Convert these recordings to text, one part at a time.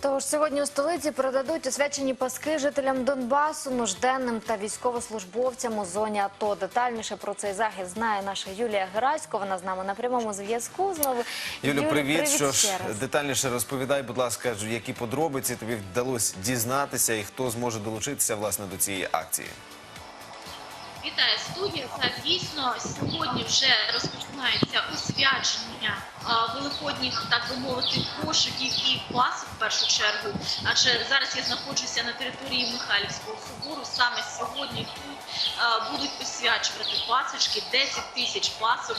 Тож сьогодні у столиці передадуть освячені паски жителям Донбасу, нужденним та військовослужбовцям у зоні АТО. Детальніше про цей захід знає наша Юлія Герасько. Вона з нами на прямому зв'язку. Знову Юлю, Юлі, привіт. Що ж детальніше розповідай, будь ласка, які подробиці тобі вдалося дізнатися, і хто зможе долучитися власне до цієї акції? Вітаю студія. Так дійсно сьогодні вже розпочинається освячення великодніх, так би мовити, кошиків і пасок в першу чергу. Адже зараз я знаходжуся на території Михайлівського собору. Саме сьогодні тут будуть освячувати пасочки. 10 тисяч пасок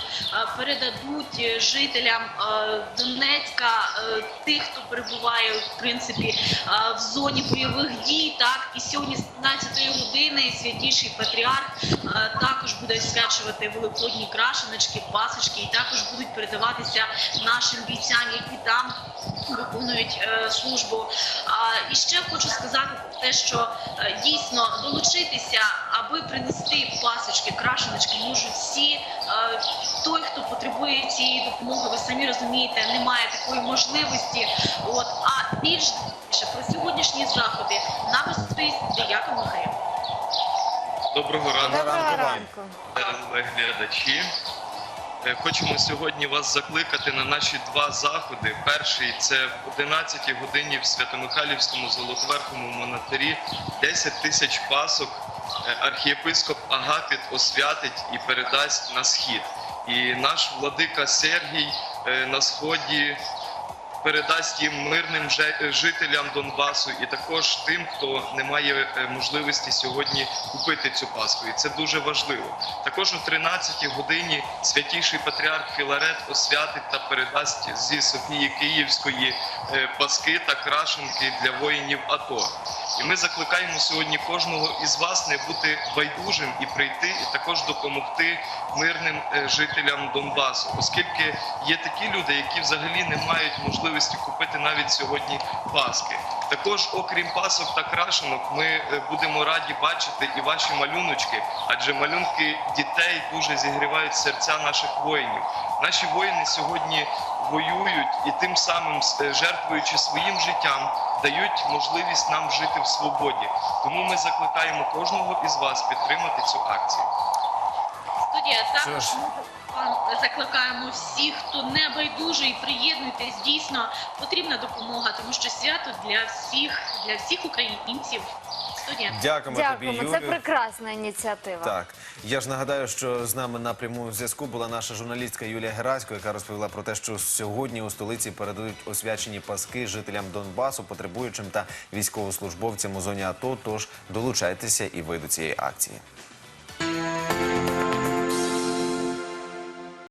передадуть е, жителям Донецька, е, тих, хто перебуває в принципі в зоні бойових дій. Так і сьогодні з 15 години святіший патріарх також буде освячувати великодні крашеночки, пасочки, і також будуть передаватися нашим бійцям, які там виконують е, службу. І ще хочу сказати про те, що е, дійсно долучитися, аби принести пасочки, крашеночки, можуть всі. Е, той, хто потребує цієї допомоги, ви самі розумієте, немає такої можливості. От а більш про сьогоднішні заходи нам розповість Деяка Михайло. Доброго ранку, Доброго ранку телеглядачі. Е, Хочемо сьогодні вас закликати на наші два заходи. Перший це в 11 годині в Свято-Михайлівському Золотоверховому монастирі 10 тисяч пасок е, архієпископ Агапіт освятить і передасть на схід. І наш владика Сергій е, на сході передасть їм мирним жителям Донбасу і також тим, хто не має е, можливості сьогодні купити цю паску. І це дуже важливо. Також о 13 годині святіший патріарх Філарет освятить та передасть зі Софії Київської е, паски та крашенки для воїнів АТО. І ми закликаємо сьогодні кожного із вас не бути байдужим і прийти, і також допомогти мирним е, жителям Донбасу, оскільки є такі люди, які взагалі не мають можливості купити навіть сьогодні паски. Також, окрім пасок та крашенок, ми е, будемо раді бачити і ваші малюночки, адже малюнки дітей дуже зігрівають серця наших воїнів. Наші воїни сьогодні воюють і тим самим е, жертвуючи своїм життям, дають можливість нам жити в свободі. Тому ми закликаємо кожного із вас підтримати цю акцію. Студія Що також закликаємо всіх, хто не байдужий, приєднуйтесь. Дійсно потрібна допомога, тому що свято для всіх, для всіх українців. Студія. Дякуємо, тобі, Дякуємо. Юлю. Це прекрасна ініціатива. Так, я ж нагадаю, що з нами на прямому зв'язку була наша журналістка Юлія Герасько, яка розповіла про те, що сьогодні у столиці передають освячені паски жителям Донбасу, потребуючим та військовослужбовцям у зоні АТО. Тож долучайтеся і ви до цієї акції.